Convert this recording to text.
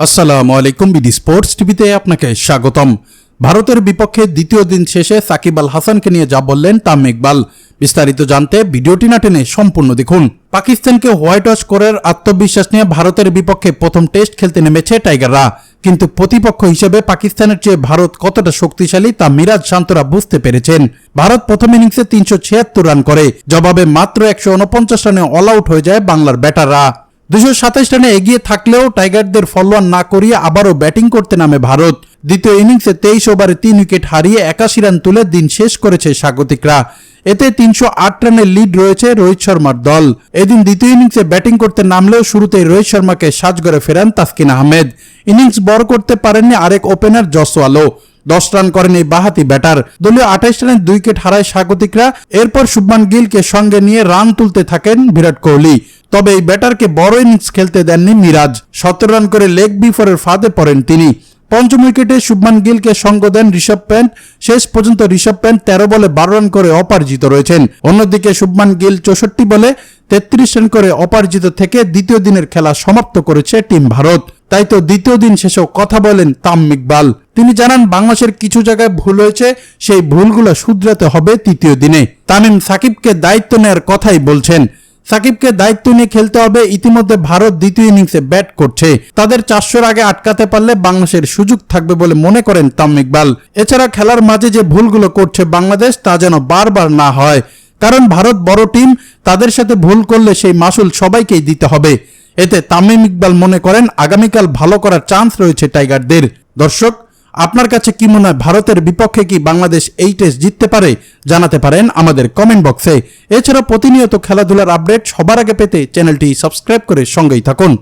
আসসালামু আলাইকুম BD sports টিভিতে আপনাকে স্বাগতম। ভারতের বিপক্ষে দ্বিতীয় দিন শেষে সাকিব আল হাসানকে নিয়ে যা বললেন তাম ইকবাল। বিস্তারিত জানতে ভিডিওটি না টেনে সম্পূর্ণ দেখুন। পাকিস্তানকে হোয়াইট ওয়াশ করার আত্মবিশ্বাস নিয়ে ভারতের বিপক্ষে প্রথম টেস্ট খেলতে নেমেছে টাইগাররা। কিন্তু প্রতিপক্ষ হিসেবে পাকিস্তানের চেয়ে ভারত কতটা শক্তিশালী তা মিরাজ শান্তরা বুঝতে পেরেছেন। ভারত প্রথম ইনিংসে তিনশো ছিয়াত্তর রান করে। জবাবে মাত্র একশো উনপঞ্চাশ রানে অল আউট হয়ে যায় বাংলার ব্যাটাররা। দুশো সাতাশ রানে এগিয়ে থাকলেও টাইগারদের ফলোয়ার না করিয়ে আবারও ব্যাটিং করতে নামে ভারত। দ্বিতীয় ইনিংসে তেইশ ওভারে তিন উইকেট হারিয়ে একাশি রান তুলে দিন শেষ করেছে স্বাগতিকরা। এতে তিনশো আট রানের লিড রয়েছে রোহিত শর্মার দল। এদিন দ্বিতীয় ইনিংসে ব্যাটিং করতে নামলেও শুরুতেই রোহিত শর্মাকে সাজগড়ে ফেরান তাসকিন আহমেদ। ইনিংস বড় করতে পারেননি আরেক ওপেনার জসওয়ালো দশ রান করেন এই বাহাতি ব্যাটার। দলীয় আঠাইশ রানে দুই উইকেট হারায় স্বাগতিকরা। এরপর শুভমান গিলকে সঙ্গে নিয়ে রান তুলতে থাকেন বিরাট কোহলি। তবে এই ব্যাটারকে বড় ইনিংস খেলতে দেননি মিরাজ। সতেরো রান করে লেগ বিফোরের ফাঁদে পড়েন তিনি। পঞ্চম উইকেটে শুভমান গিলকে সঙ্গ দেন ঋষভ প্যান্ট শেষ পর্যন্ত ঋষভ প্যান্ট তেরো বলে বারো রান করে অপরাজিত রয়েছেন। অন্যদিকে শুভমান গিল চৌষট্টি বলে তেত্রিশ রান করে অপরাজিত থেকে দ্বিতীয় দিনের খেলা সমাপ্ত করেছে টিম ভারত। তাই তো দ্বিতীয় দিন শেষেও কথা বলেন তাম ইকবাল। তিনি জানান, বাংলাদেশের কিছু জায়গায় ভুল হয়েছে, সেই ভুলগুলো শুধরাতে হবে তৃতীয় দিনে। তামিম সাকিবকে দায়িত্ব নেওয়ার কথাই বলছেন। সাকিবকে দায়িত্ব নিয়ে খেলতে হবে। ইতিমধ্যে ভারত দ্বিতীয় ইনিংসে ব্যাট করছে। তাদের চারশোর আগে আটকাতে পারলে বাংলাদেশের সুযোগ থাকবে বলে মনে করেন তাম ইকবাল। এছাড়া খেলার মাঝে যে ভুলগুলো করছে বাংলাদেশ, তা যেন বারবার না হয়। কারণ ভারত বড় টিম তাদের সাথে ভুল করলে সেই মাসুল সবাইকেই দিতে হবে। এতে তামিম ইকবাল মনে করেন, আগামীকাল ভালো করার চান্স রয়েছে টাইগারদের দর্শক আপনার কাছে কি মনে হয় ভারতের বিপক্ষে কি বাংলাদেশ এই টেস্ট জিততে পারে? জানাতে পারেন আমাদের কমেন্ট বক্সে এছাড়া প্রতিনিয়ত খেলাধুলার আপডেট সবার আগে পেতে চ্যানেলটি সাবস্ক্রাইব করে সঙ্গেই থাকুন।